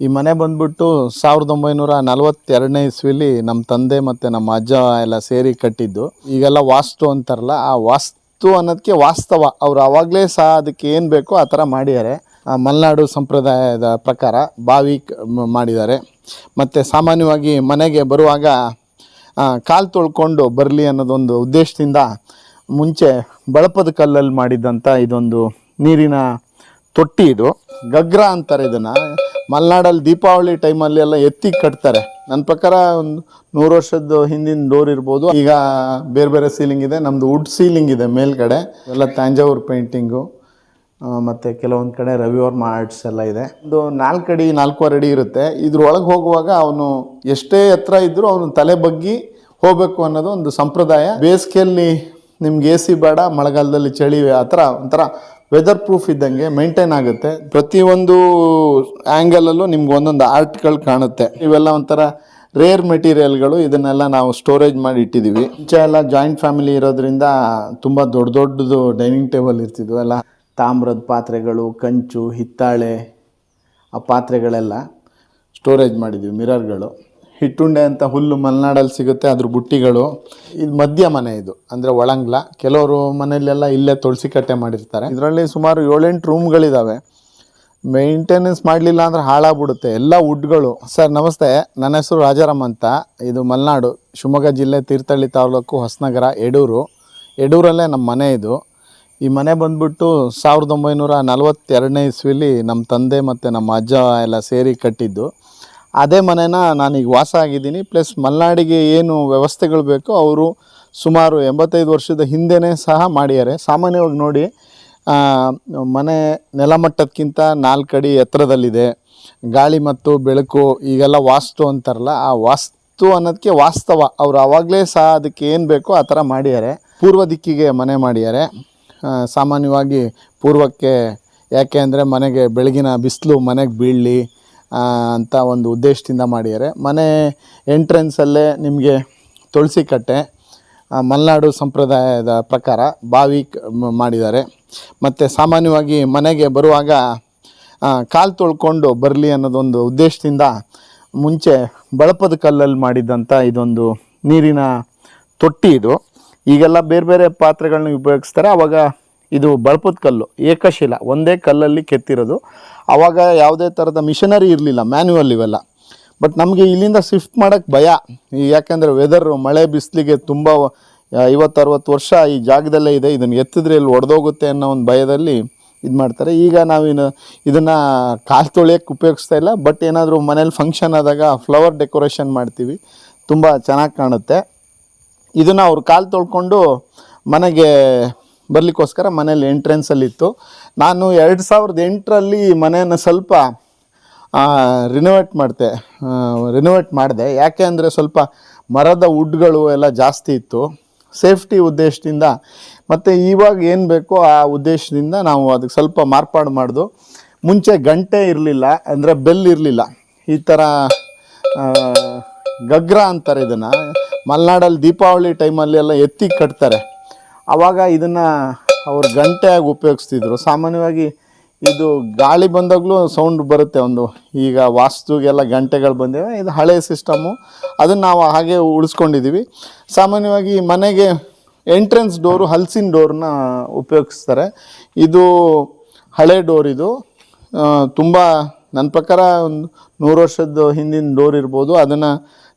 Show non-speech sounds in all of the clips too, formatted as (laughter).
ಈ ಮನೆ ಬಂದ್ಬಿಟ್ಟು ಸಾವಿರದ ಒಂಬೈನೂರ ನಲವತ್ತೆರಡನೇ ಇಸ್ವಿಲಿ ನಮ್ಮ ತಂದೆ ಮತ್ತು ನಮ್ಮ ಅಜ್ಜ ಎಲ್ಲ ಸೇರಿ ಕಟ್ಟಿದ್ದು. ಈಗೆಲ್ಲ ವಾಸ್ತು ಅಂತಾರಲ್ಲ, ಆ ವಾಸ್ತು ಅನ್ನೋದಕ್ಕೆ ವಾಸ್ತವ. ಅವ್ರು ಆವಾಗಲೇ ಸಹ ಅದಕ್ಕೆ ಏನು ಬೇಕೋ ಆ ಥರ ಮಾಡಿದ್ದಾರೆ. ಮಲೆನಾಡು ಸಂಪ್ರದಾಯದ ಪ್ರಕಾರ ಬಾವಿ ಮಾಡಿದ್ದಾರೆ. ಮತ್ತು ಸಾಮಾನ್ಯವಾಗಿ ಮನೆಗೆ ಬರುವಾಗ ಕಾಲು ತೊಳ್ಕೊಂಡು ಬರಲಿ ಅನ್ನೋದೊಂದು ಉದ್ದೇಶದಿಂದ ಮುಂಚೆ ಬಳಪದ ಕಲ್ಲಲ್ಲಿ ಮಾಡಿದ್ದಂಥ ಇದೊಂದು ನೀರಿನ ತೊಟ್ಟಿ ಇದು. ಗಗ್ರ ಅಂತಾರೆ ಇದನ್ನು. ಮಲೆನಾಡಲ್ಲಿ ದೀಪಾವಳಿ ಟೈಮಲ್ಲಿ ಎಲ್ಲ ಎತ್ತಿ ಕಟ್ತಾರೆ. ನನ್ನ ಪ್ರಕಾರ ಒಂದು ನೂರು ವರ್ಷದ ಹಿಂದಿನ ಡೋರ್ ಇರ್ಬೋದು. ಈಗ ಬೇರೆ ಬೇರೆ ಸೀಲಿಂಗ್ ಇದೆ. ನಮ್ಮದು ವುಡ್ ಸೀಲಿಂಗ್ ಇದೆ ಮೇಲ್ಗಡೆ. ಎಲ್ಲ ತಾಂಜಾವೂರ್ ಪೇಂಟಿಂಗು ಮತ್ತು ಕೆಲವೊಂದು ಕಡೆ ರವಿವರ್ಮ ಆರ್ಟ್ಸ್ ಎಲ್ಲ ಇದೆ. ಒಂದು ನಾಲ್ಕು ಅಡಿ, ನಾಲ್ಕೂವರೆ ಅಡಿ ಇರುತ್ತೆ. ಇದ್ರೊಳಗೆ ಹೋಗುವಾಗ ಅವನು ಎಷ್ಟೇ ಎತ್ತರ ಇದ್ದರೂ ಅವನು ತಲೆ ಬಗ್ಗಿ ಹೋಗಬೇಕು ಅನ್ನೋದು ಒಂದು ಸಂಪ್ರದಾಯ. ಬೇಸಿಗೆಯಲ್ಲಿ ನಿಮ್ಗೆ ಎ ಸಿ ಬೇಡ, ಮಳೆಗಾಲದಲ್ಲಿ ಚಳಿ ಆ ಥರ ಒಂಥರ ವೆದರ್ ಪ್ರೂಫ್ ಇದ್ದಂಗೆ ಮೇಂಟೈನ್ ಆಗುತ್ತೆ. ಪ್ರತಿಯೊಂದು ಆ್ಯಂಗಲಲ್ಲೂ ನಿಮ್ಗೆ ಒಂದೊಂದು ಆರ್ಟ್ಗಳು ಕಾಣುತ್ತೆ. ಇವೆಲ್ಲ ಒಂಥರ ರೇರ್ ಮೆಟೀರಿಯಲ್ಗಳು ಇದನ್ನೆಲ್ಲ ನಾವು ಸ್ಟೋರೇಜ್ ಮಾಡಿ ಇಟ್ಟಿದ್ದೀವಿ ಮುಂಚೆ ಎಲ್ಲ ಜಾಯಿಂಟ್ ಫ್ಯಾಮಿಲಿ ಇರೋದ್ರಿಂದ ತುಂಬ ದೊಡ್ಡ ದೊಡ್ಡದು ಡೈನಿಂಗ್ ಟೇಬಲ್ ಇರ್ತಿದ್ವು. ಎಲ್ಲ ತಾಮ್ರದ ಪಾತ್ರೆಗಳು, ಕಂಚು, ಹಿತ್ತಾಳೆ, ಆ ಪಾತ್ರೆಗಳೆಲ್ಲ ಸ್ಟೋರೇಜ್ ಮಾಡಿದ್ದೀವಿ ಮಿರರ್ಗಳು ಹಿಟ್ಟುಂಡೆ ಅಂತ ಹುಲ್ಲು ಮಲೆನಾಡಲ್ಲಿ ಸಿಗುತ್ತೆ, ಅದ್ರ ಬುಟ್ಟಿಗಳು. ಇದು ಮಧ್ಯ ಮನೆ ಇದು, ಅಂದರೆ ಒಳಂಗ್ಲ. ಕೆಲವರು ಮನೆಯಲ್ಲೆಲ್ಲ ಇಲ್ಲೇ ತುಳಸಿ ಕಟ್ಟೆ ಮಾಡಿರ್ತಾರೆ. ಇದರಲ್ಲಿ ಸುಮಾರು ಏಳೆಂಟು ರೂಮ್ಗಳಿದ್ದಾವೆ ಮೇಂಟೆನೆನ್ಸ್ ಮಾಡಲಿಲ್ಲ ಅಂದ್ರೆ ಹಾಳಾಗ್ಬಿಡುತ್ತೆ. ಎಲ್ಲ ವುಡ್ಗಳು. ಸರ್, ನಮಸ್ತೆ. ನನ್ನ ಹೆಸರು ರಾಜಾರಾಮ್ ಅಂತ. ಇದು ಮಲೆನಾಡು, ಶಿವಮೊಗ್ಗ ಜಿಲ್ಲೆ ತೀರ್ಥಹಳ್ಳಿ ತಾಲೂಕು ಹೊಸನಗರ ಯಡೂರು ಯಡೂರಲ್ಲೇ ನಮ್ಮ ಮನೆ ಇದು. ಈ ಮನೆ ಬಂದ್ಬಿಟ್ಟು ಸಾವಿರದ ಒಂಬೈನೂರ ನಲವತ್ತೆರಡನೇ ಇಸ್ವಿಲಿ ನಮ್ಮ ತಂದೆ ಮತ್ತು ನಮ್ಮ ಅಜ್ಜ ಎಲ್ಲ ಸೇರಿ ಕಟ್ಟಿದ್ದು. ಅದೇ ಮನೆನ ನಾನೀಗ ವಾಸ ಆಗಿದ್ದೀನಿ. ಪ್ಲಸ್ ಮಲೆನಾಡಿಗೆ ಏನು ವ್ಯವಸ್ಥೆಗಳು ಬೇಕೋ ಅವರು ಸುಮಾರು ಎಂಬತ್ತೈದು ವರ್ಷದ ಹಿಂದೆನೇ ಸಹ ಮಾಡಿದ್ದಾರೆ. ಸಾಮಾನ್ಯವಾಗಿ ನೋಡಿ ಮನೆ ನೆಲಮಟ್ಟದಕ್ಕಿಂತ ನಾಲ್ಕು ಅಡಿ ಎತ್ತರದಲ್ಲಿದೆ. ಗಾಳಿ ಮತ್ತು ಬೆಳಕು ಈಗೆಲ್ಲ ವಾಸ್ತು ಅಂತಾರಲ್ಲ, ಆ ವಾಸ್ತು ಅನ್ನೋದಕ್ಕೆ ವಾಸ್ತವ. ಅವರು ಆವಾಗಲೇ ಸಹ ಅದಕ್ಕೆ ಏನು ಬೇಕೋ ಆ ಥರ ಮಾಡಿದ್ದಾರೆ. ಪೂರ್ವ ದಿಕ್ಕಿಗೆ ಮನೆ ಮಾಡಿದ್ದಾರೆ. ಸಾಮಾನ್ಯವಾಗಿ ಪೂರ್ವಕ್ಕೆ ಯಾಕೆ ಅಂದರೆ ಮನೆಗೆ ಬೆಳಗಿನ ಬಿಸಿಲು ಮನೆಗೆ ಬೀಳಲಿ ಅಂತ ಒಂದು ಉದ್ದೇಶದಿಂದ ಮಾಡಿದ್ದಾರೆ. ಮನೆ ಎಂಟ್ರೆನ್ಸಲ್ಲೇ ನಿಮಗೆ ತುಳಸಿ ಕಟ್ಟೆ ಮಲೆನಾಡು ಸಂಪ್ರದಾಯದ ಪ್ರಕಾರ ಬಾವಿ ಮಾಡಿದ್ದಾರೆ. ಮತ್ತು ಸಾಮಾನ್ಯವಾಗಿ ಮನೆಗೆ ಬರುವಾಗ ಕಾಲು ತೊಳ್ಕೊಂಡು ಬರಲಿ ಅನ್ನೋದೊಂದು ಉದ್ದೇಶದಿಂದ ಮುಂಚೆ ಬಳಪದ ಕಲ್ಲಲ್ಲಿ ಮಾಡಿದ್ದಂಥ ಇದೊಂದು ನೀರಿನ ತೊಟ್ಟಿ ಇದು. ಈಗೆಲ್ಲ ಬೇರೆ ಬೇರೆ ಪಾತ್ರೆಗಳನ್ನ ಉಪಯೋಗಿಸ್ತಾರೆ. ಆವಾಗ ಇದು ಬಳಪದ ಕಲ್ಲು, ಏಕಶಿಲ, ಒಂದೇ ಕಲ್ಲಲ್ಲಿ ಕೆತ್ತಿರೋದು. ಆವಾಗ ಯಾವುದೇ ಥರದ ಮಿಷನರಿ ಇರಲಿಲ್ಲ ಮ್ಯಾನ್ಯುವಲ್ ಇವೆಲ್ಲ. ಬಟ್ ನಮಗೆ ಇಲ್ಲಿಂದ ಶಿಫ್ಟ್ ಮಾಡೋಕ್ಕೆ ಭಯ. ಯಾಕೆಂದರೆ ವೆದರ್ ಮಳೆ, ಬಿಸಿಲಿಗೆ ತುಂಬ ಐವತ್ತು ಅರವತ್ತು ವರ್ಷ ಈ ಜಾಗದಲ್ಲೇ ಇದೆ, ಇದನ್ನು ಎತ್ತಿದ್ರೆ ಇಲ್ಲಿ ಒಡೆದೋಗುತ್ತೆ ಅನ್ನೋ ಒಂದು ಭಯದಲ್ಲಿ ಇದು ಮಾಡ್ತಾರೆ. ಈಗ ನಾವಿನ್ನು ಇದನ್ನು ಕಾಲು ತೊಳೆಯೋಕ್ಕೆ ಉಪಯೋಗಿಸ್ತಾ ಇಲ್ಲ ಬಟ್ ಏನಾದರೂ ಮನೇಲಿ ಫಂಕ್ಷನ್ ಆದಾಗ ಫ್ಲವರ್ ಡೆಕೋರೇಷನ್ ಮಾಡ್ತೀವಿ. ತುಂಬ ಚೆನ್ನಾಗಿ ಕಾಣುತ್ತೆ. ಇದನ್ನು ಅವ್ರು ಕಾಲು ತೊಳ್ಕೊಂಡು ಮನೆಗೆ ಬರಲಿಕ್ಕೋಸ್ಕರ ಮನೇಲಿ ಎಂಟ್ರೆನ್ಸಲ್ಲಿತ್ತು ನಾನು ಎರಡು ಸಾವಿರದ ಎಂಟರಲ್ಲಿ ಮನೆಯನ್ನು ಸ್ವಲ್ಪ ರಿನೋವೇಟ್ ಮಾಡಿದೆ ರಿನೋವೇಟ್ ಮಾಡಿದೆ. ಯಾಕೆ ಅಂದರೆ ಸ್ವಲ್ಪ ಮರದ ವುಡ್ಗಳು ಎಲ್ಲ ಜಾಸ್ತಿ ಇತ್ತು. ಸೇಫ್ಟಿ ಉದ್ದೇಶದಿಂದ, ಮತ್ತು ಇವಾಗ ಏನು ಬೇಕೋ ಆ ಉದ್ದೇಶದಿಂದ ನಾವು ಅದಕ್ಕೆ ಸ್ವಲ್ಪ ಮಾರ್ಪಾಡು ಮಾಡಿದು. ಮುಂಚೆ ಗಂಟೆ ಇರಲಿಲ್ಲ, ಅಂದರೆ ಬೆಲ್ ಇರಲಿಲ್ಲ. ಈ ಥರ ಗಗ್ರ ಅಂತಾರೆ ಇದನ್ನು. ಮಲೆನಾಡಲ್ಲಿ ದೀಪಾವಳಿ ಟೈಮಲ್ಲಿ ಎಲ್ಲ ಎತ್ತಿ ಕಟ್ತಾರೆ. ಆವಾಗ ಇದನ್ನು ಅವ್ರು ಗಂಟೆಯಾಗಿ ಉಪಯೋಗಿಸ್ತಿದ್ರು. ಸಾಮಾನ್ಯವಾಗಿ ಇದು ಗಾಳಿ ಬಂದಾಗಲೂ ಸೌಂಡ್ ಬರುತ್ತೆ ಒಂದು. ಈಗ ವಾಸ್ತುಗೆಲ್ಲ ಗಂಟೆಗಳು ಬಂದಿವೆ, ಇದು ಹಳೆ ಸಿಸ್ಟಮು ಅದನ್ನು ನಾವು ಹಾಗೆ ಉಳಿಸ್ಕೊಂಡಿದ್ದೀವಿ ಸಾಮಾನ್ಯವಾಗಿ ಮನೆಗೆ ಎಂಟ್ರೆನ್ಸ್ ಡೋರು ಹಲ್ಸಿನ ಡೋರ್ನ ಉಪಯೋಗಿಸ್ತಾರೆ. ಇದು ಹಳೆ ಡೋರ್ ಇದು. ತುಂಬ ನನ್ನ ಪ್ರಕಾರ ಒಂದು ನೂರು ವರ್ಷದ ಹಿಂದಿನ ಡೋರ್ ಇರ್ಬೋದು. ಅದನ್ನು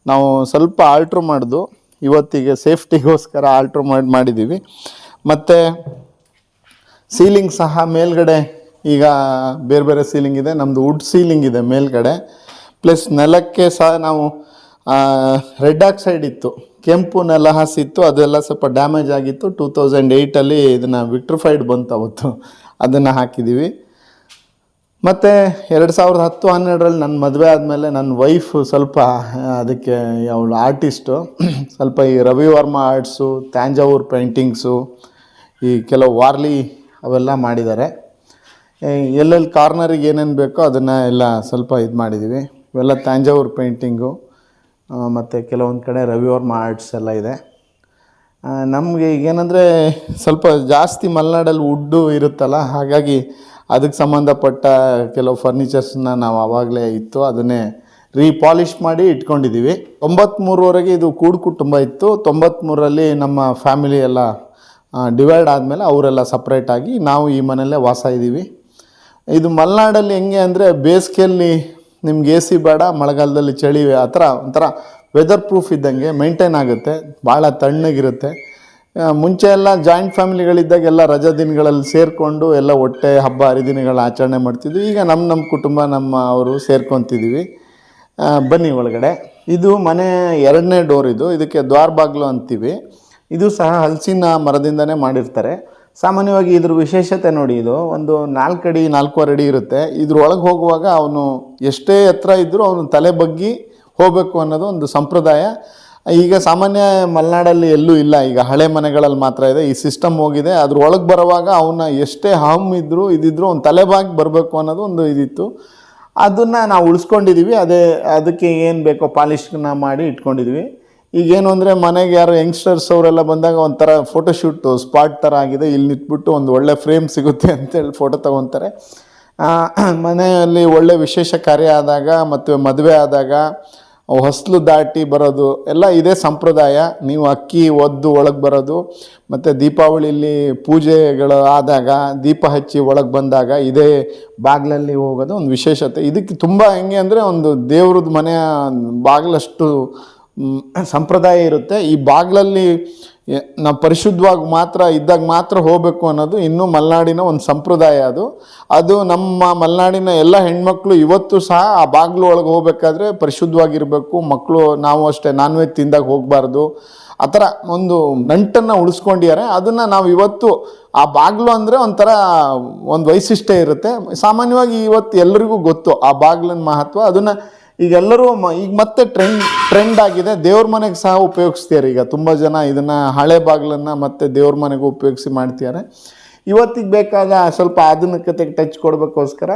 ನಾವು ಸ್ವಲ್ಪ ಆಲ್ಟ್ರ್ ಮಾಡ್ದು ಇವತ್ತಿಗೆ ಸೇಫ್ಟಿಗೋಸ್ಕರ ಆಲ್ಟ್ರ್ ಮಾಡಿ ಮಾಡಿದ್ದೀವಿ. ಮತ್ತು ಸೀಲಿಂಗ್ ಸಹ ಮೇಲ್ಗಡೆ ಈಗ ಬೇರೆ ಬೇರೆ ಸೀಲಿಂಗ್ ಇದೆ. ನಮ್ಮದು ವುಡ್ ಸೀಲಿಂಗ್ ಇದೆ ಮೇಲ್ಗಡೆ. ಪ್ಲಸ್ ನೆಲಕ್ಕೆ ಸಹ ನಾವು ರೆಡ್ ಆಕ್ಸೈಡ್ ಇತ್ತು. ಕೆಂಪು ನೆಲ ಹಾಸಿತ್ತು. ಅದೆಲ್ಲ ಸ್ವಲ್ಪ ಡ್ಯಾಮೇಜ್ ಆಗಿತ್ತು. ಟೂ ತೌಸಂಡ್ ಏಯ್ಟಲ್ಲಿ ಇದನ್ನು ವಿಟ್ರಿಫೈಡ್ ಬಂತು ಅವತ್ತು. ಅದನ್ನು ಹಾಕಿದ್ದೀವಿ. ಮತ್ತು ಎರಡು ಸಾವಿರದ ಹತ್ತು, ಹನ್ನೆರಡರಲ್ಲಿ ನನ್ನ ಮದುವೆ ಆದಮೇಲೆ ನನ್ನ ವೈಫ್ ಸ್ವಲ್ಪ ಅದಕ್ಕೆ ಅವಳು ಆರ್ಟಿಸ್ಟು ಸ್ವಲ್ಪ ಈ ರವಿವರ್ಮ ಆರ್ಟ್ಸು ತಾಂಜಾವೂರ್ ಪೇಂಟಿಂಗ್ಸು ಈ ಕೆಲವು ವಾರ್ಲಿ ಅವೆಲ್ಲ ಮಾಡಿದ್ದಾರೆ. ಎಲ್ಲೆಲ್ಲಿ ಕಾರ್ನರಿಗೆ ಏನೇನು ಬೇಕೋ ಅದನ್ನು ಎಲ್ಲ ಸ್ವಲ್ಪ ಇದು ಮಾಡಿದ್ದೀವಿ ಇವೆಲ್ಲ ತಾಂಜಾವೂರ್ ಪೇಂಟಿಂಗು ಮತ್ತು ಕೆಲವೊಂದು ಕಡೆ ರವಿವರ್ಮ ಆರ್ಟ್ಸ್ ಎಲ್ಲ ಇದೆ. ನಮಗೆ ಈಗೇನಂದರೆ ಸ್ವಲ್ಪ ಜಾಸ್ತಿ ಮಲೆನಾಡಲ್ಲಿ ವುಡ್ಡು ಇರುತ್ತಲ್ಲ, ಹಾಗಾಗಿ ಅದಕ್ಕೆ ಸಂಬಂಧಪಟ್ಟ ಕೆಲವು ಫರ್ನಿಚರ್ಸನ್ನ ನಾವು ಆವಾಗಲೇ ಇತ್ತು, ಅದನ್ನೇ ರೀಪಾಲಿಷ್ ಮಾಡಿ ಇಟ್ಕೊಂಡಿದ್ದೀವಿ ತೊಂಬತ್ತ್ಮೂರವರೆಗೆ ಇದು ಕೂಡು ಕುಟುಂಬ ಇತ್ತು. ತೊಂಬತ್ತ್ಮೂರರಲ್ಲಿ ನಮ್ಮ ಫ್ಯಾಮಿಲಿ ಎಲ್ಲ ಡಿವೈಡ್ ಆದಮೇಲೆ ಅವರೆಲ್ಲ ಸಪ್ರೇಟಾಗಿ ನಾವು ಈ ಮನೆಯಲ್ಲೇ ವಾಸ ಇದ್ದೀವಿ. ಇದು ಮಲೆನಾಡಲ್ಲಿ ಹೆಂಗೆ ಅಂದರೆ ಬೇಸಿಗೆಯಲ್ಲಿ ನಿಮ್ಗೆ ಎ ಸಿ ಬೇಡ, ಮಳೆಗಾಲದಲ್ಲಿ ಚಳಿ, ಆ ಥರ ಒಂಥರ ವೆದರ್ ಪ್ರೂಫ್ ಇದ್ದಂಗೆ ಮೇಂಟೈನ್ ಆಗುತ್ತೆ. ಭಾಳ ತಣ್ಣಗಿರುತ್ತೆ. ಮುಂಚೆ ಎಲ್ಲ ಜಾಯಿಂಟ್ ಫ್ಯಾಮಿಲಿಗಳಿದ್ದಾಗ ಎಲ್ಲ ರಜಾ ದಿನಗಳಲ್ಲಿ ಸೇರಿಕೊಂಡು ಎಲ್ಲ ಹೊಟ್ಟೆ ಹಬ್ಬ ಹರಿದಿನಗಳ ಆಚರಣೆ ಮಾಡ್ತಿದ್ವಿ. ಈಗ ನಮ್ಮ ನಮ್ಮ ಕುಟುಂಬ, ನಮ್ಮ ಅವರು ಸೇರ್ಕೊತಿದ್ದೀವಿ ಬನ್ನಿ ಒಳಗಡೆ. ಇದು ಮನೆ ಎರಡನೇ ಡೋರ್ ಇದು. ಇದಕ್ಕೆ ದ್ವಾರ ಬಾಗಿಲು ಅಂತೀವಿ. ಇದು ಸಹ ಹಲಸಿನ ಮರದಿಂದನೇ ಮಾಡಿರ್ತಾರೆ. ಸಾಮಾನ್ಯವಾಗಿ ಇದ್ರ ವಿಶೇಷತೆ ನೋಡಿ ಇದು. ಒಂದು ನಾಲ್ಕು ಅಡಿ, ನಾಲ್ಕೂವರೆ ಅಡಿ ಇರುತ್ತೆ. ಇದ್ರೊಳಗೆ ಹೋಗುವಾಗ ಅವನು ಎಷ್ಟೇ ಎತ್ತರ ಇದ್ದರೂ ಅವನು ತಲೆ ಬಗ್ಗಿ ಹೋಗಬೇಕು ಅನ್ನೋದು ಒಂದು ಸಂಪ್ರದಾಯ. ಈಗ ಸಾಮಾನ್ಯ ಮಲೆನಾಡಲ್ಲಿ ಎಲ್ಲೂ ಇಲ್ಲ. ಈಗ ಹಳೆ ಮನೆಗಳಲ್ಲಿ ಮಾತ್ರ ಇದೆ. ಈ ಸಿಸ್ಟಮ್ ಹೋಗಿದೆ. ಅದ್ರ ಒಳಗೆ ಬರುವಾಗ ಅವನ್ನ ಎಷ್ಟೇ ಹಾಮ್ ಇದ್ದರೂ ಇದಿದ್ರು ಒಂದು ತಲೆಬಾಗಿ ಬರಬೇಕು ಅನ್ನೋದು ಒಂದು ಇದಿತ್ತು. ಅದನ್ನು ನಾವು ಉಳಿಸ್ಕೊಂಡಿದ್ದೀವಿ ಅದೇ, ಅದಕ್ಕೆ ಏನು ಬೇಕೋ ಪಾಲಿಶ್ನ ಮಾಡಿ ಇಟ್ಕೊಂಡಿದ್ವಿ. ಈಗೇನು ಅಂದರೆ ಮನೆಗೆ ಯಾರು ಯಂಗ್ಸ್ಟರ್ಸ್ ಅವರೆಲ್ಲ ಬಂದಾಗ ಒಂಥರ ಫೋಟೋಶೂಟು ಸ್ಪಾಟ್ ಥರ ಆಗಿದೆ. ಇಲ್ಲಿ ನಿಂತ್ಬಿಟ್ಟು ಒಂದು ಒಳ್ಳೆ ಫ್ರೇಮ್ ಸಿಗುತ್ತೆ ಅಂತೇಳಿ ಫೋಟೋ ತೊಗೊತಾರೆ. ಮನೆಯಲ್ಲಿ ಒಳ್ಳೆ ವಿಶೇಷ ಕಾರ್ಯ ಆದಾಗ, ಮತ್ತು ಮದುವೆ ಆದಾಗ ಹೊಸಲು ದಾಟಿ ಬರೋದು, ಎಲ್ಲ ಇದೇ ಸಂಪ್ರದಾಯ. ನೀವು ಅಕ್ಕಿ, ಒದ್ದು ಒಳಗೆ ಬರೋದು, ಮತ್ತು ದೀಪಾವಳಿಲಿ ಪೂಜೆಗಳು ಆದಾಗ, ದೀಪ ಹಚ್ಚಿ ಒಳಗೆ ಬಂದಾಗ ಇದೇ ಬಾಗಿಲಲ್ಲಿ ಹೋಗೋದು ಒಂದು ವಿಶೇಷತೆ. ಇದಕ್ಕೆ ತುಂಬ ಹೆಂಗೆ ಅಂದರೆ ಒಂದು ದೇವ್ರದ್ದು ಮನೆಯ ಬಾಗಿಲಷ್ಟು ಸಂಪ್ರದಾಯ ಇರುತ್ತೆ. ಈ ಬಾಗಿಲಲ್ಲಿ ನಾವು ಪರಿಶುದ್ಧವಾಗಿ ಮಾತ್ರ, ಇದ್ದಾಗ ಮಾತ್ರ ಹೋಗಬೇಕು ಅನ್ನೋದು ಇನ್ನೂ ಮಲೆನಾಡಿನ ಒಂದು ಸಂಪ್ರದಾಯ ಅದು. ಅದು ನಮ್ಮ ಮಲೆನಾಡಿನ ಎಲ್ಲ ಹೆಣ್ಮಕ್ಳು ಇವತ್ತು ಸಹ ಆ ಬಾಗಿಲು ಒಳಗೆ ಹೋಗಬೇಕಾದ್ರೆ ಪರಿಶುದ್ಧವಾಗಿರಬೇಕು. ಮಕ್ಕಳು, ನಾವು ಅಷ್ಟೇ, ನಾನ್ ವೆಜ್ ತಿಂದಾಗ ಹೋಗಬಾರ್ದು. ಆ ಥರ ಒಂದು ನಂಟನ್ನು ಉಳಿಸ್ಕೊಂಡಿದ್ದಾರೆ. ಅದನ್ನು ನಾವು ಇವತ್ತು, ಆ ಬಾಗಿಲು ಅಂದರೆ ಒಂಥರ ಒಂದು ವೈಶಿಷ್ಟ್ಯ ಇರುತ್ತೆ. ಸಾಮಾನ್ಯವಾಗಿ ಇವತ್ತು ಎಲ್ಲರಿಗೂ ಗೊತ್ತು ಆ ಬಾಗಿಲಿನ ಮಹತ್ವ. ಅದನ್ನು ಈಗ ಎಲ್ಲರೂ ಮ ಈಗ ಮತ್ತೆ ಟ್ರೆಂಡ್ ಟ್ರೆಂಡ್ ಆಗಿದೆ. ದೇವ್ರ ಮನೆಗೆ ಸಹ ಉಪಯೋಗಿಸ್ತಾರೆ ಈಗ. ತುಂಬ ಜನ ಇದನ್ನು ಹಳೆ ಬಾಗಿಲನ್ನು ಮತ್ತೆ ದೇವ್ರ ಮನೆಗೆ ಉಪಯೋಗಿಸಿ ಮಾಡ್ತಿದ್ದಾರೆ. ಇವತ್ತಿಗೆ ಬೇಕಾದ ಸ್ವಲ್ಪ ಆಧುನಿಕತೆಗೆ ಟಚ್ ಕೊಡಬೇಕೋಸ್ಕರ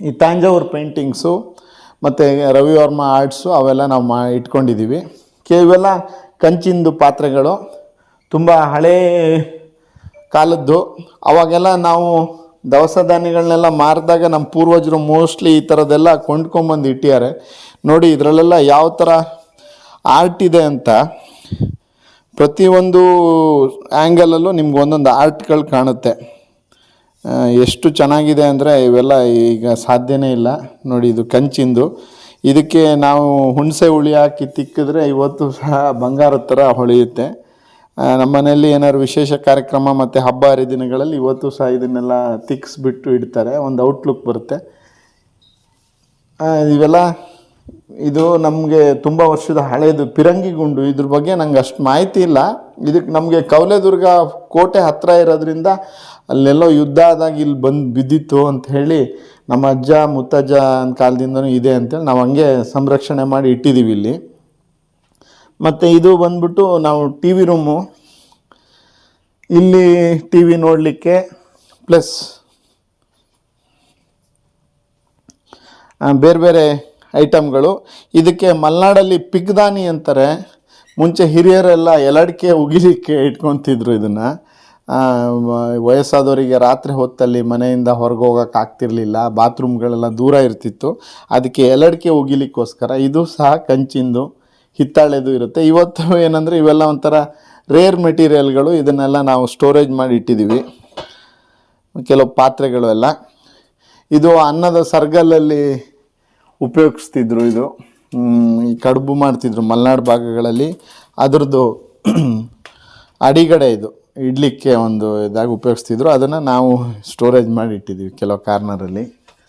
ಈ ತಾಂಜಾವೂರ್ ಪೇಂಟಿಂಗ್ಸು ಮತ್ತು ರವಿವರ್ಮ ಆರ್ಟ್ಸು ಅವೆಲ್ಲ ನಾವು ಮಾ ಇಟ್ಕೊಂಡಿದ್ದೀವಿ ಕೆ ಕಂಚಿಂದು ಪಾತ್ರೆಗಳು. ತುಂಬ ಹಳೇ ಕಾಲದ್ದು. ಅವಾಗೆಲ್ಲ ನಾವು ದವಸ ಧಾನ್ಯಗಳನ್ನೆಲ್ಲ ಮಾರಿದಾಗ ನಮ್ಮ ಪೂರ್ವಜರು ಮೋಸ್ಟ್ಲಿ ಈ ಥರದ್ದೆಲ್ಲ ಕೊಂಡ್ಕೊಂಬಂದು ಇಟ್ಟಿದ್ದಾರೆ. ನೋಡಿ, ಇದರಲ್ಲೆಲ್ಲ ಯಾವ ಥರ ಆರ್ಟ್ ಇದೆ ಅಂತ ಪ್ರತಿಯೊಂದು ಆ್ಯಂಗಲಲ್ಲೂ ನಿಮ್ಗೆ ಒಂದೊಂದು ಆರ್ಟ್ಗಳು ಕಾಣುತ್ತೆ. ಎಷ್ಟು ಚೆನ್ನಾಗಿದೆ ಅಂದರೆ ಇವೆಲ್ಲ ಈಗ ಸಾಧ್ಯನೇ ಇಲ್ಲ. ನೋಡಿ, ಇದು ಕಂಚಿಂದು. ಇದಕ್ಕೆ ನಾವು ಹುಣಸೆ ಹುಳಿ ಹಾಕಿ ತಿಕ್ಕಿದ್ರೆ ಇವತ್ತು ಸಹ ಬಂಗಾರದ ಥರ ಹೊಳೆಯುತ್ತೆ. ನಮ್ಮ ಮನೆಯಲ್ಲಿ ಏನಾದ್ರು ವಿಶೇಷ ಕಾರ್ಯಕ್ರಮ ಮತ್ತು ಹಬ್ಬ ಹರಿದಿನಗಳಲ್ಲಿ ಇವತ್ತು ಸಹ ಇದನ್ನೆಲ್ಲ ತಿಕ್ಕಿಸ್ಬಿಟ್ಟು ಇಡ್ತಾರೆ, ಒಂದು ಔಟ್ಲುಕ್ ಬರುತ್ತೆ. ಇವೆಲ್ಲ ಇದು ನಮಗೆ ತುಂಬ ವರ್ಷದ ಹಳೆಯದು ಪಿರಂಗಿ ಗುಂಡು, ಇದ್ರ ಬಗ್ಗೆ ನಂಗೆ ಅಷ್ಟು ಮಾಹಿತಿ ಇಲ್ಲ. ಇದಕ್ಕೆ ನಮಗೆ ಕವಲೆದುರ್ಗ ಕೋಟೆ ಹತ್ತಿರ ಇರೋದ್ರಿಂದ ಅಲ್ಲೆಲ್ಲೋ ಯುದ್ಧ ಆದಾಗ ಇಲ್ಲಿ ಬಂದು ಬಿದ್ದಿತ್ತು ಅಂತ ಹೇಳಿ ನಮ್ಮ ಅಜ್ಜ, ಮುತ್ತಜ್ಜ ಕಾಲದಿಂದನೂ ಇದೆ ಅಂತೇಳಿ ನಾವು ಹಂಗೆ ಸಂರಕ್ಷಣೆ ಮಾಡಿ ಇಟ್ಟಿದ್ದೀವಿ ಇಲ್ಲಿ. ಮತ್ತು ಇದು ಬಂದ್ಬಿಟ್ಟು ನಾವು ಟಿ ವಿ ರೂಮು. ಇಲ್ಲಿ ಟಿ ವಿ ನೋಡಲಿಕ್ಕೆ ಪ್ಲಸ್ ಬೇರೆ ಬೇರೆ ಐಟಮ್ಗಳು. ಇದಕ್ಕೆ ಮಲೆನಾಡಲ್ಲಿ ಪಿಗ್ದಾನಿ ಅಂತಾರೆ. ಮುಂಚೆ ಹಿರಿಯರೆಲ್ಲ ಎಲಡಿಕೆ ಉಗಿಲಿಕ್ಕೆ ಇಟ್ಕೊತಿದ್ರು ಇದನ್ನು. ವಯಸ್ಸಾದವರಿಗೆ ರಾತ್ರಿ ಹೊತ್ತಲ್ಲಿ ಮನೆಯಿಂದ ಹೊರಗೆ ಹೋಗೋಕೆ ಆಗ್ತಿರ್ಲಿಲ್ಲ. ಬಾತ್ರೂಮ್ಗಳೆಲ್ಲ ದೂರ ಇರ್ತಿತ್ತು. ಅದಕ್ಕೆ ಎಲಡಿಕೆ ಉಗಿಲಿಕ್ಕೋಸ್ಕರ, ಇದು ಸಹ ಕಂಚಿಂದು. ಹಿತ್ತಾಳೆದು ಇರುತ್ತೆ. ಇವತ್ತು ಏನಂದರೆ ಇವೆಲ್ಲ ಒಂಥರ ರೇರ್ ಮೆಟೀರಿಯಲ್ಗಳು ಇದನ್ನೆಲ್ಲ ನಾವು ಸ್ಟೋರೇಜ್ ಮಾಡಿ ಇಟ್ಟಿದ್ದೀವಿ. ಕೆಲವು ಪಾತ್ರೆಗಳು ಎಲ್ಲ. ಇದು ಅನ್ನದ ಸರ್ಗಲಲ್ಲಿ ಉಪಯೋಗಿಸ್ತಿದ್ರು ಇದು. ಈ ಕಡುಬು ಮಾಡ್ತಿದ್ರು ಮಲೆನಾಡು ಭಾಗಗಳಲ್ಲಿ. ಅದರದ್ದು (clears throat) ಅಡಿಗಡೆ ಇದು. ಇಡ್ಲಿಕ್ಕೆ ಒಂದು ಇದಾಗಿ ಉಪಯೋಗಿಸ್ತಿದ್ರು. ಅದನ್ನು ನಾವು ಸ್ಟೋರೇಜ್ ಮಾಡಿ ಇಟ್ಟಿದ್ದೀವಿ ಕೆಲವು ಕಾರ್ನರಲ್ಲಿ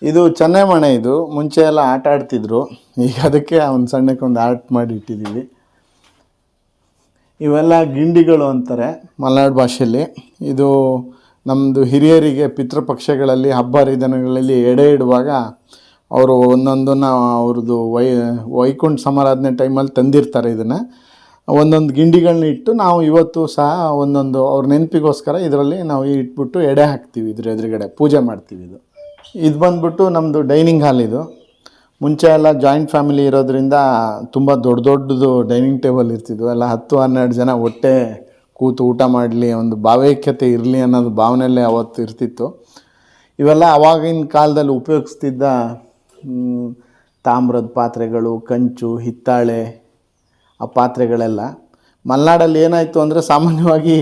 ಇದು ಚೆನ್ನೈಮಣೆ ಇದು. ಮುಂಚೆ ಎಲ್ಲ ಆಟ ಆಡ್ತಿದ್ರು. ಈಗ ಅದಕ್ಕೆ ಒಂದು ಸಣ್ಣಕ್ಕೆ ಒಂದು ಆರ್ಟ್ ಮಾಡಿ ಇಟ್ಟಿದ್ದೀವಿ ಇವೆಲ್ಲ ಗಿಂಡಿಗಳು ಅಂತಾರೆ ಮಲೆನಾಡು ಭಾಷೆಯಲ್ಲಿ. ಇದು ನಮ್ಮದು ಹಿರಿಯರಿಗೆ ಪಿತೃಪಕ್ಷಗಳಲ್ಲಿ ಹಬ್ಬ ಹರಿದಿನಗಳಲ್ಲಿ ಎಡೆ ಇಡುವಾಗ ಅವರು ಒಂದೊಂದನ್ನು ಅವ್ರದ್ದು ವೈ, ವೈಕುಂಠ ಸಮಾರಾಧನೆ ಟೈಮಲ್ಲಿ ತಂದಿರ್ತಾರೆ ಇದನ್ನು. ಒಂದೊಂದು ಗಿಂಡಿಗಳನ್ನ ಇಟ್ಟು ನಾವು ಇವತ್ತು ಸಹ ಒಂದೊಂದು ಅವ್ರ ನೆನಪಿಗೋಸ್ಕರ ಇದರಲ್ಲಿ ನಾವು ಇಟ್ಬಿಟ್ಟು ಎಡೆ ಹಾಕ್ತೀವಿ ಇದ್ರ ಎದುರುಗಡೆ. ಪೂಜೆ ಮಾಡ್ತೀವಿ ಇದು. ಇದು ಬಂದ್ಬಿಟ್ಟು ನಮ್ಮದು ಡೈನಿಂಗ್ ಹಾಲ್ ಇದು. ಮುಂಚೆ ಎಲ್ಲ ಜಾಯಿಂಟ್ ಫ್ಯಾಮಿಲಿ ಇರೋದ್ರಿಂದ ತುಂಬ ದೊಡ್ಡ ದೊಡ್ಡದು ಡೈನಿಂಗ್ ಟೇಬಲ್ ಇರ್ತಿದ್ವು. ಎಲ್ಲ ಹತ್ತು, ಹನ್ನೆರಡು ಜನ ಒಟ್ಟೆ ಕೂತು ಊಟ ಮಾಡಲಿ, ಒಂದು ಭಾವೈಕ್ಯತೆ ಇರಲಿ ಅನ್ನೋದು ಭಾವನೆಯಲ್ಲೇ ಅವತ್ತು ಇರ್ತಿತ್ತು. ಇವೆಲ್ಲ ಆವಾಗಿನ ಕಾಲದಲ್ಲಿ ಉಪಯೋಗಿಸ್ತಿದ್ದ ತಾಮ್ರದ ಪಾತ್ರೆಗಳು, ಕಂಚು, ಹಿತ್ತಾಳೆ, ಆ ಪಾತ್ರೆಗಳೆಲ್ಲ. ಮಲೆನಾಡಲ್ಲಿ ಏನಾಯಿತು ಅಂದರೆ ಸಾಮಾನ್ಯವಾಗಿ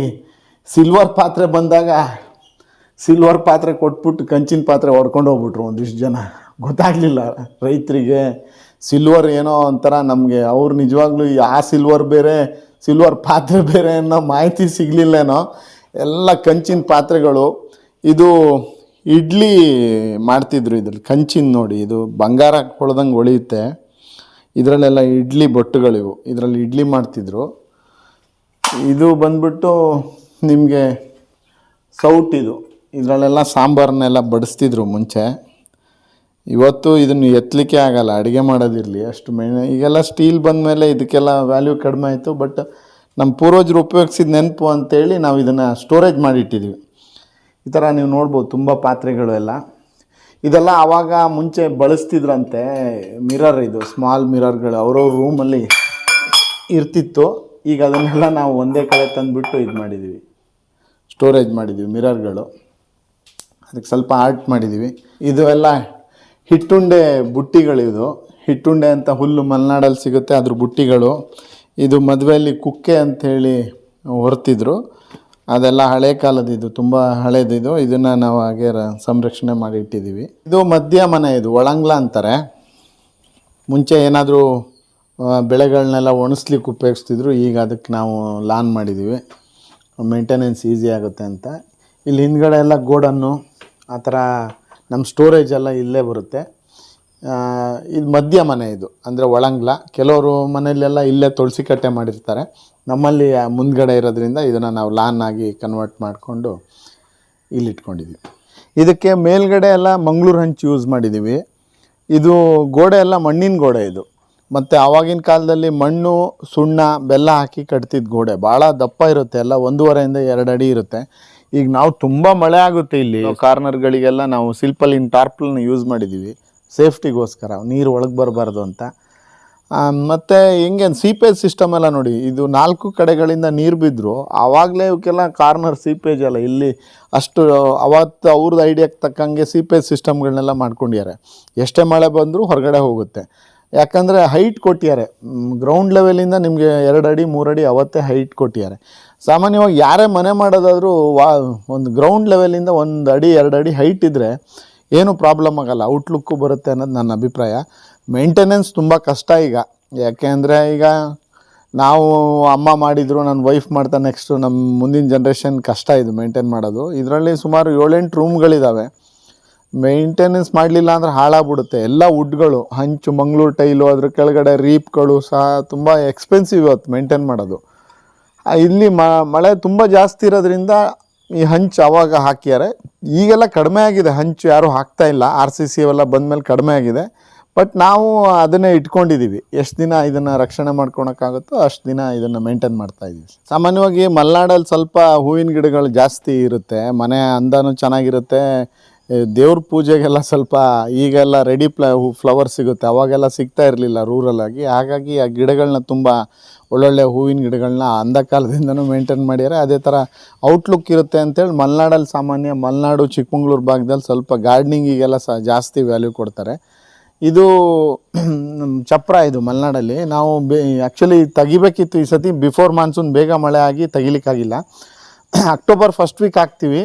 ಸಿಲ್ವರ್ ಪಾತ್ರೆ ಬಂದಾಗ ಸಿಲ್ವರ್ ಪಾತ್ರೆ ಕೊಟ್ಬಿಟ್ಟು ಕಂಚಿನ ಪಾತ್ರೆ ಹೊಡ್ಕೊಂಡು ಹೋಗ್ಬಿಟ್ರು ಒಂದಿಷ್ಟು ಜನ. ಗೊತ್ತಾಗಲಿಲ್ಲ ರೈತರಿಗೆ. ಸಿಲ್ವರ್ ಏನೋ ಒಂಥರ ನಮಗೆ, ಅವ್ರು ನಿಜವಾಗ್ಲೂ ಆ ಸಿಲ್ವರ್ ಬೇರೆ ಸಿಲ್ವರ್ ಪಾತ್ರೆ ಬೇರೆ ಅನ್ನೋ ಮಾಹಿತಿ ಸಿಗಲಿಲ್ಲೇನೋ. ಎಲ್ಲ ಕಂಚಿನ ಪಾತ್ರೆಗಳು, ಇದು ಇಡ್ಲಿ ಮಾಡ್ತಿದ್ರು ಇದ್ರಲ್ಲಿ, ಕಂಚಿನ ನೋಡಿ. ಇದು ಬಂಗಾರ ಹೊಳ್ದಂಗೆ ಹೊಳೆಯುತ್ತೆ ಇದರಲ್ಲೆಲ್ಲ ಇಡ್ಲಿ ಬೊಟ್ಟುಗಳಿವು, ಇದರಲ್ಲಿ ಇಡ್ಲಿ ಮಾಡ್ತಿದ್ರು. ಇದು ಬಂದ್ಬಿಟ್ಟು ನಿಮಗೆ ಸೌಟ್ ಇದು. ಇದರಲ್ಲೆಲ್ಲ ಸಾಂಬಾರನ್ನೆಲ್ಲ ಬಡಿಸ್ತಿದ್ರು ಮುಂಚೆ. ಇವತ್ತು ಇದನ್ನು ಎತ್ತಲಿಕ್ಕೆ ಆಗಲ್ಲ, ಅಡುಗೆ ಮಾಡೋದಿರಲಿ ಅಷ್ಟು ಮೇಣ ಈಗೆಲ್ಲ ಸ್ಟೀಲ್ ಬಂದ ಮೇಲೆ ಇದಕ್ಕೆಲ್ಲ ವ್ಯಾಲ್ಯೂ ಕಡಿಮೆ ಆಯಿತು ಬಟ್ ನಮ್ಮ ಪೂರ್ವಜರು ಉಪಯೋಗಿಸಿದ ನೆನಪು ಅಂತೇಳಿ ನಾವು ಇದನ್ನು ಸ್ಟೋರೇಜ್ ಮಾಡಿಟ್ಟಿದ್ದೀವಿ ಈ ಥರ ನೀವು ನೋಡ್ಬೋದು ತುಂಬ ಪಾತ್ರೆಗಳು ಎಲ್ಲ. ಇದೆಲ್ಲ ಆವಾಗ ಮುಂಚೆ ಬಳಸ್ತಿದ್ರಂತೆ ಮಿರರ್ ಇದು ಸ್ಮಾಲ್ ಮಿರರ್ಗಳು ಅವರವ್ರ ರೂಮಲ್ಲಿ ಇರ್ತಿತ್ತು. ಈಗ ಅದನ್ನೆಲ್ಲ ನಾವು ಒಂದೇ ಕಡೆ ತಂದುಬಿಟ್ಟು ಇದು ಮಾಡಿದ್ದೀವಿ ಸ್ಟೋರೇಜ್ ಮಾಡಿದ್ದೀವಿ ಮಿರರ್ಗಳು ಅದಕ್ಕೆ ಸ್ವಲ್ಪ ಆರ್ಟ್ ಮಾಡಿದ್ದೀವಿ ಇದು ಎಲ್ಲ ಹಿಟ್ಟುಂಡೆ ಬುಟ್ಟಿಗಳಿದು. ಹಿಟ್ಟುಂಡೆ ಅಂತ ಹುಲ್ಲು ಮಲೆನಾಡಲ್ಲಿ ಸಿಗುತ್ತೆ, ಅದ್ರ ಬುಟ್ಟಿಗಳು. ಇದು ಮದುವೆಯಲ್ಲಿ ಕುಕ್ಕೆ ಅಂಥೇಳಿ ಹೊರ್ತಿದ್ರು. ಅದೆಲ್ಲ ಹಳೆ ಕಾಲದಿದು ತುಂಬ ಹಳೇದಿದು ಇದನ್ನು ನಾವು ಹಾಗೆ ಸಂರಕ್ಷಣೆ ಮಾಡಿ ಇಟ್ಟಿದ್ದೀವಿ ಇದು ಮಧ್ಯ ಮನೆ ಇದು ಒಳಂಗ್ಲ ಅಂತಾರೆ. ಮುಂಚೆ ಏನಾದರೂ ಬೆಳೆಗಳನ್ನೆಲ್ಲ ಒಣಸ್ಲಿಕ್ಕೆ ಉಪಯೋಗಿಸ್ತಿದ್ರು. ಈಗ ಅದಕ್ಕೆ ನಾವು ಲಾನ್ ಮಾಡಿದ್ದೀವಿ ಮೇಂಟೆನೆನ್ಸ್ ಈಸಿ ಆಗುತ್ತೆ ಅಂತ. ಇಲ್ಲಿ ಹಿಂದ್ಗಡೆ ಎಲ್ಲ ಗೋಡನ್ನು ಆ ಥರ ನಮ್ಮ ಸ್ಟೋರೇಜ್ ಎಲ್ಲ ಇಲ್ಲೇ ಬರುತ್ತೆ. ಇದು ಮಧ್ಯ ಮನೆ ಇದು, ಅಂದರೆ ಒಳಂಗ್ಲ. ಕೆಲವರು ಮನೆಯಲ್ಲೆಲ್ಲ ಇಲ್ಲೇ ತುಳಸಿ ಕಟ್ಟೆ ಮಾಡಿರ್ತಾರೆ. ನಮ್ಮಲ್ಲಿ ಮುಂದ್ಗಡೆ ಇರೋದ್ರಿಂದ ಇದನ್ನು ನಾವು ಲಾನ್ ಆಗಿ ಕನ್ವರ್ಟ್ ಮಾಡಿಕೊಂಡು ಇಲ್ಲಿಟ್ಕೊಂಡಿದ್ವಿ ಇದಕ್ಕೆ ಮೇಲ್ಗಡೆ ಎಲ್ಲ ಮಂಗಳೂರು ಹಂಚು ಯೂಸ್ ಮಾಡಿದ್ದೀವಿ ಇದು ಗೋಡೆ ಎಲ್ಲ ಮಣ್ಣಿನ ಗೋಡೆ ಇದು. ಮತ್ತು ಆವಾಗಿನ ಕಾಲದಲ್ಲಿ ಮಣ್ಣು, ಸುಣ್ಣ, ಬೆಲ್ಲ ಹಾಕಿ ಕಟ್ತಿದ್ದ ಗೋಡೆ. ಭಾಳ ದಪ್ಪ ಇರುತ್ತೆ ಎಲ್ಲ, ಒಂದೂವರೆಯಿಂದ ಎರಡು ಅಡಿ ಇರುತ್ತೆ. ಈಗ ನಾವು ತುಂಬ ಮಳೆ ಆಗುತ್ತೆ ಇಲ್ಲಿ. ಕಾರ್ನರ್ಗಳಿಗೆಲ್ಲ ನಾವು ಸಿಲ್ಪಲ್ಲಿನ ಟಾರ್ಪಲ್ನ ಯೂಸ್ ಮಾಡಿದ್ದೀವಿ ಸೇಫ್ಟಿಗೋಸ್ಕರ ನೀರು ಒಳಗೆ ಬರಬಾರ್ದು ಅಂತ. ಮತ್ತು ಮತ್ತೆ ಹೆಂಗೆ ಸೀಪೇಜ್ ಸಿಸ್ಟಮ್ ಎಲ್ಲ ನೋಡಿ ಇದು ನಾಲ್ಕು ಕಡೆಗಳಿಂದ ನೀರು ಬಿದ್ದರು ಆವಾಗಲೇ ಇವಕ್ಕೆಲ್ಲ ಕಾರ್ನರ್ ಸೀಪೇಜ್ ಅಲ್ಲ ಇಲ್ಲಿ ಅಷ್ಟು ಅವತ್ತು ಅವ್ರದ್ದು ಐಡಿಯಾಕ್ಕೆ ತಕ್ಕಂಗೆ ಸೀಪೇಜ್ ಸಿಸ್ಟಮ್ಗಳನ್ನೆಲ್ಲ ಮಾಡ್ಕೊಂಡಿದ್ದಾರೆ. ಎಷ್ಟೇ ಮಳೆ ಬಂದರೂ ಹೊರಗಡೆ ಹೋಗುತ್ತೆ. ಯಾಕಂದರೆ ಹೈಟ್ ಕೊಟ್ಟಿದ್ದಾರೆ. ಗ್ರೌಂಡ್ ಲೆವೆಲಿಂದ ನಿಮಗೆ ಎರಡು ಅಡಿ, ಮೂರು ಅಡಿ ಅವತ್ತೇ ಹೈಟ್ ಕೊಟ್ಟಿದ್ದಾರೆ. ಸಾಮಾನ್ಯವಾಗಿ ಯಾರೇ ಮನೆ ಮಾಡೋದಾದರೂ ವಾ, ಒಂದು ಗ್ರೌಂಡ್ ಲೆವೆಲಿಂದ ಒಂದು ಅಡಿ, ಎರಡು ಅಡಿ ಹೈಟ್ ಇದ್ದರೆ ಏನೂ ಪ್ರಾಬ್ಲಮ್ ಆಗಲ್ಲ. ಔಟ್ಲುಕ್ಕು ಬರುತ್ತೆ ಅನ್ನೋದು ನನ್ನ ಅಭಿಪ್ರಾಯ. ಮೇಂಟೆನೆನ್ಸ್ ತುಂಬ ಕಷ್ಟ ಈಗ. ಯಾಕೆ ಅಂದರೆ ಈಗ ನಾವು ಅಮ್ಮ ಮಾಡಿದರು ನನ್ನ ವೈಫ್ ಮಾಡ್ತಾ ನೆಕ್ಸ್ಟು ನಮ್ಮ ಮುಂದಿನ ಜನ್ರೇಷನ್ ಕಷ್ಟ ಇದು ಮೇಂಟೈನ್ ಮಾಡೋದು. ಇದರಲ್ಲಿ ಸುಮಾರು ಏಳೆಂಟು ರೂಮ್ಗಳಿದ್ದಾವೆ ಮೇಂಟೆನೆನ್ಸ್ ಮಾಡಲಿಲ್ಲ ಅಂದರೆ ಹಾಳಾಗ್ಬಿಡುತ್ತೆ. ಎಲ್ಲ ವುಡ್ಗಳು ಹಂಚು, ಮಂಗಳೂರು ಟೈಲು ಅದ್ರ ಕೆಳಗಡೆ ರೀಪ್ಗಳು ಸಹ ತುಂಬ ಎಕ್ಸ್ಪೆನ್ಸಿವ್ ಇವತ್ತು ಮೇಂಟೈನ್ ಮಾಡೋದು. ಇಲ್ಲಿ ಮಳೆ ತುಂಬ ಜಾಸ್ತಿ ಇರೋದ್ರಿಂದ ಈ ಹಂಚು ಅವಾಗ ಹಾಕ್ಯಾರೆ. ಈಗೆಲ್ಲ ಕಡಿಮೆ ಆಗಿದೆ, ಹಂಚು ಯಾರೂ ಹಾಕ್ತಾ ಇಲ್ಲ. ಆರ್ ಸಿ ಸಿ ಅವೆಲ್ಲ ಬಂದಮೇಲೆ ಕಡಿಮೆ ಆಗಿದೆ. ಬಟ್ ನಾವು ಅದನ್ನೇ ಇಟ್ಕೊಂಡಿದ್ದೀವಿ ಎಷ್ಟು ದಿನ ಇದನ್ನು ರಕ್ಷಣೆ ಮಾಡ್ಕೊಳಕ್ಕಾಗುತ್ತೋ ಅಷ್ಟು ದಿನ ಇದನ್ನು ಮೇಂಟೈನ್ ಮಾಡ್ತಾ ಇದ್ದೀವಿ ಸಾಮಾನ್ಯವಾಗಿ ಮಲೆನಾಡಲ್ಲಿ ಸ್ವಲ್ಪ ಹೂವಿನ ಗಿಡಗಳು ಜಾಸ್ತಿ ಇರುತ್ತೆ. ಮನೆ ಅಂದನೂ ಚೆನ್ನಾಗಿರುತ್ತೆ. ದೇವ್ರ ಪೂಜೆಗೆಲ್ಲ ಸ್ವಲ್ಪ ಈಗೆಲ್ಲ ರೆಡಿ ಪ್ಲ ಫ್ಲವರ್ ಸಿಗುತ್ತೆ. ಅವಾಗೆಲ್ಲ ಸಿಗ್ತಾ ಇರಲಿಲ್ಲ ರೂರಲಾಗಿ ಹಾಗಾಗಿ ಆ ಗಿಡಗಳನ್ನ ತುಂಬ ಒಳ್ಳೊಳ್ಳೆ ಹೂವಿನ ಗಿಡಗಳನ್ನ ಅಂಧ ಕಾಲದಿಂದನೂ ಮೇಂಟೈನ್ ಮಾಡಿದರೆ ಅದೇ ಥರ ಔಟ್ಲುಕ್ ಇರುತ್ತೆ ಅಂತೇಳಿ ಮಲೆನಾಡಲ್ಲಿ ಸಾಮಾನ್ಯ ಮಲೆನಾಡು ಚಿಕ್ಕಮಂಗ್ಳೂರು ಭಾಗದಲ್ಲಿ ಸ್ವಲ್ಪ ಗಾರ್ಡ್ನಿಂಗಿಗೆಲ್ಲ ಸಹ ಜಾಸ್ತಿ ವ್ಯಾಲ್ಯೂ ಕೊಡ್ತಾರೆ. ಇದು (clears throat) ಚಪ್ರ ಇದು ಮಲೆನಾಡಲ್ಲಿ. ನಾವು ಬೇ ಆ್ಯಕ್ಚುಲಿ ತೆಗಿಬೇಕಿತ್ತು ಈ ಸತಿ ಬಿಫೋರ್ ಮಾನ್ಸೂನ್ ಬೇಗ ಮಳೆ ಆಗಿ ತೆಗಿಲಿಕ್ಕಾಗಿಲ್ಲ. ಅಕ್ಟೋಬರ್ ಫಸ್ಟ್ ವೀಕ್ ಹಾಕ್ತೀವಿ.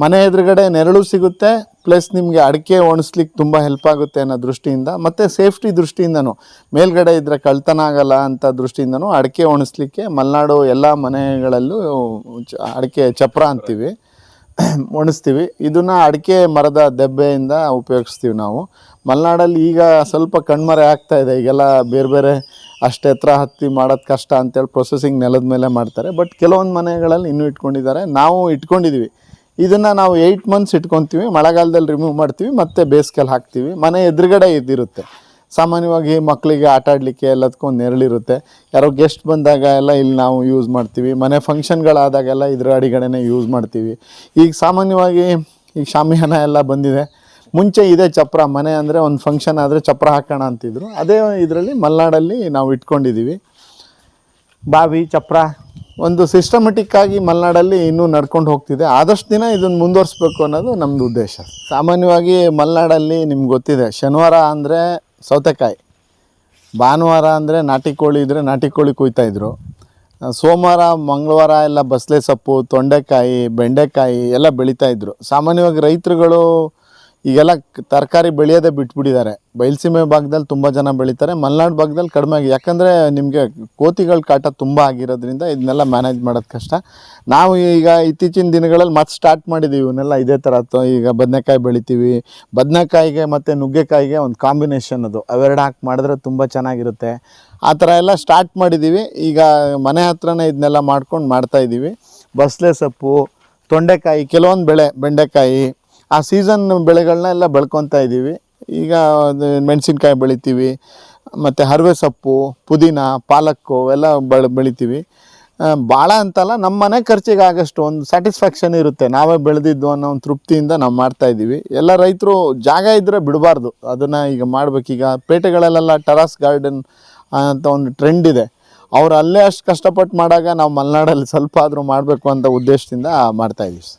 ಮನೆ ಎದುರುಗಡೆ ನೆರಳು ಸಿಗುತ್ತೆ ಪ್ಲಸ್ ನಿಮಗೆ ಅಡಿಕೆ ಒಣಸ್ಲಿಕ್ಕೆ ತುಂಬ ಹೆಲ್ಪ್ ಆಗುತ್ತೆ ಅನ್ನೋ ದೃಷ್ಟಿಯಿಂದ, ಮತ್ತು ಸೇಫ್ಟಿ ದೃಷ್ಟಿಯಿಂದನೂ, ಮೇಲ್ಗಡೆ ಇದ್ದರೆ ಕಳ್ತನ ಆಗಲ್ಲ ಅಂತ ದೃಷ್ಟಿಯಿಂದನೂ ಅಡಿಕೆ ಒಣಸ್ಲಿಕ್ಕೆ ಮಲೆನಾಡು ಎಲ್ಲ ಮನೆಗಳಲ್ಲೂ ಅಡಿಕೆ ಚಪ್ರ ಅಂತೀವಿ, (coughs) ಒಣಸ್ತೀವಿ. ಇದನ್ನು ಅಡಿಕೆ ಮರದ ದೆಬ್ಬೆಯಿಂದ ಉಪಯೋಗಿಸ್ತೀವಿ ನಾವು. ಮಲೆನಾಡಲ್ಲಿ ಈಗ ಸ್ವಲ್ಪ ಕಣ್ಮರೆ ಆಗ್ತಾ ಇದೆ, ಈಗೆಲ್ಲ ಬೇರೆ ಬೇರೆ ಅಷ್ಟು ಎತ್ತರ ಹತ್ತಿ ಮಾಡೋದು ಕಷ್ಟ ಅಂತೇಳಿ ಪ್ರೊಸೆಸಿಂಗ್ ನೆಲದ ಮೇಲೆ ಮಾಡ್ತಾರೆ ಬಟ್ ಕೆಲವೊಂದು ಮನೆಗಳಲ್ಲಿ ಇನ್ನೂ ಇಟ್ಕೊಂಡಿದ್ದಾರೆ. ನಾವು ಇಟ್ಕೊಂಡಿದ್ದೀವಿ ಇದನ್ನು ನಾವು ಏಯ್ಟ್ ಮಂತ್ಸ್ ಇಟ್ಕೊತೀವಿ, ಮಳೆಗಾಲದಲ್ಲಿ ರಿಮೂವ್ ಮಾಡ್ತೀವಿ, ಮತ್ತು ಬೇಸಿಗೆಯಲ್ಲಿ ಹಾಕ್ತೀವಿ. ಮನೆ ಎದುರುಗಡೆ ಇದ್ದಿರುತ್ತೆ. ಸಾಮಾನ್ಯವಾಗಿ ಮಕ್ಕಳಿಗೆ ಆಟ ಆಡಲಿಕ್ಕೆ ಎಲ್ಲದಕ್ಕೂ ನೆರಳಿರುತ್ತೆ. ಯಾರೋ ಗೆಸ್ಟ್ ಬಂದಾಗ ಎಲ್ಲ ಇಲ್ಲಿ ನಾವು ಯೂಸ್ ಮಾಡ್ತೀವಿ. ಮನೆ ಫಂಕ್ಷನ್ಗಳಾದಾಗೆಲ್ಲ ಇದ್ರ ಅಡಿಗಡೆನೇ ಯೂಸ್ ಮಾಡ್ತೀವಿ. ಈಗ ಸಾಮಾನ್ಯವಾಗಿ ಈಗ ಶಾಮಿಯಾನ ಎಲ್ಲ ಬಂದಿದೆ. ಮುಂಚೆ ಇದೆ ಚಪ್ರ, ಮನೆ ಅಂದರೆ ಒಂದು ಫಂಕ್ಷನ್ ಆದರೆ ಚಪ್ರ ಹಾಕೋಣ ಅಂತಿದ್ರು. ಅದೇ ಇದರಲ್ಲಿ ಮಲೆನಾಡಲ್ಲಿ ನಾವು ಇಟ್ಕೊಂಡಿದ್ದೀವಿ ಬಾವಿ, ಚಪ್ರ ಒಂದು ಸಿಸ್ಟಮೆಟಿಕ್ ಆಗಿ ಮಲೆನಾಡಲ್ಲಿ ಇನ್ನೂ ನಡ್ಕೊಂಡು ಹೋಗ್ತಿದೆ. ಆದಷ್ಟು ದಿನ ಇದನ್ನು ಮುಂದುವರಿಸ್ಬೇಕು ಅನ್ನೋದು ನಮ್ಮದು ಉದ್ದೇಶ. ಸಾಮಾನ್ಯವಾಗಿ ಮಲೆನಾಡಲ್ಲಿ ನಿಮ್ಗೆ ಗೊತ್ತಿದೆ, ಶನಿವಾರ ಅಂದರೆ ಸೌತೆಕಾಯಿ, ಭಾನುವಾರ ಅಂದರೆ ನಾಟಿ ಕೋಳಿ ಇದ್ದರೆ ನಾಟಿ ಕೋಳಿ ಕುಯ್ತಾಯಿದ್ರು ಸೋಮವಾರ, ಮಂಗಳವಾರ ಎಲ್ಲ ಬಸಳೆ ಸೊಪ್ಪು, ತೊಂಡೆಕಾಯಿ, ಬೆಂಡೆಕಾಯಿ ಎಲ್ಲ ಬೆಳೀತಾಯಿದ್ರು ಸಾಮಾನ್ಯವಾಗಿ ರೈತರುಗಳು ಈಗೆಲ್ಲ ತರಕಾರಿ ಬೆಳೆಯೋದೇ ಬಿಟ್ಬಿಟ್ಟಿದ್ದಾರೆ. ಬಯಲುಸೀಮೆ ಭಾಗದಲ್ಲಿ ತುಂಬ ಜನ ಬೆಳೀತಾರೆ. ಮಲೆನಾಡು ಭಾಗದಲ್ಲಿ ಕಡಿಮೆ ಆಗಿ ಯಾಕಂದರೆ ನಿಮಗೆ ಕೋತಿಗಳ ಕಾಟ ತುಂಬ ಆಗಿರೋದ್ರಿಂದ ಇದನ್ನೆಲ್ಲ ಮ್ಯಾನೇಜ್ ಮಾಡೋದು ಕಷ್ಟ. ನಾವು ಈಗ ಇತ್ತೀಚಿನ ದಿನಗಳಲ್ಲಿ ಮತ್ತೆ ಸ್ಟಾರ್ಟ್ ಮಾಡಿದ್ದೀವಿ ಇವನ್ನೆಲ್ಲ ಇದೇ ಥರ ಈಗ ಬದನೆಕಾಯಿ ಬೆಳಿತೀವಿ. ಬದನೆಕಾಯಿಗೆ ಮತ್ತು ನುಗ್ಗೆಕಾಯಿಗೆ ಒಂದು ಕಾಂಬಿನೇಷನ್ ಅದು. ಅವೆರಡು ಹಾಕಿ ಮಾಡಿದ್ರೆ ತುಂಬ ಚೆನ್ನಾಗಿರುತ್ತೆ. ಆ ಥರ ಎಲ್ಲ ಸ್ಟಾರ್ಟ್ ಮಾಡಿದ್ದೀವಿ ಈಗ ಮನೆ ಹತ್ರನೇ ಇದನ್ನೆಲ್ಲ ಮಾಡ್ಕೊಂಡು ಮಾಡ್ತಾಯಿದ್ದೀವಿ ಬಸಳೆ ಸೊಪ್ಪು, ತೊಂಡೆಕಾಯಿ, ಕೆಲವೊಂದು ಬೆಳೆ, ಬೆಂಡೆಕಾಯಿ ಆ ಸೀಸನ್ ಬೆಳೆಗಳನ್ನ ಎಲ್ಲ ಬೆಳ್ಕೊತಾ ಇದ್ದೀವಿ. ಈಗ ಮೆಣಸಿನ್ಕಾಯಿ ಬೆಳಿತೀವಿ, ಮತ್ತು ಹರವೆ ಸೊಪ್ಪು ಪುದೀನ, ಪಾಲಕ್ಕು ಎಲ್ಲ ಬೆಳೆ, ಬೆಳಿತೀವಿ. ಭಾಳ ಅಂತಲ್ಲ ನಮ್ಮ ಮನೆ ಖರ್ಚಿಗೆ ಆಗಷ್ಟು ಒಂದು ಸ್ಯಾಟಿಸ್ಫ್ಯಾಕ್ಷನ್ ಇರುತ್ತೆ. ನಾವೇ ಬೆಳೆದಿದ್ದು ಅನ್ನೋ ಒಂದು ತೃಪ್ತಿಯಿಂದ ನಾವು ಮಾಡ್ತಾ ಇದ್ದೀವಿ. ಎಲ್ಲ ರೈತರು ಜಾಗ ಇದ್ದರೆ ಬಿಡಬಾರ್ದು. ಅದನ್ನು ಈಗ ಮಾಡ್ಬೇಕೀಗ. ಪೇಟೆಗಳಲ್ಲೆಲ್ಲ ಟೆರಾಸ್ ಗಾರ್ಡನ್ ಅಂತ ಒಂದು ಟ್ರೆಂಡ್ ಇದೆ. ಅವರು ಅಲ್ಲೇ ಅಷ್ಟು ಕಷ್ಟಪಟ್ಟು ಮಾಡಾಗ ನಾವು ಮಲೆನಾಡಲ್ಲಿ ಸ್ವಲ್ಪ ಆದರೂ ಮಾಡಬೇಕು ಅಂತ ಉದ್ದೇಶದಿಂದ ಮಾಡ್ತಾ ಇದ್ದೀವಿ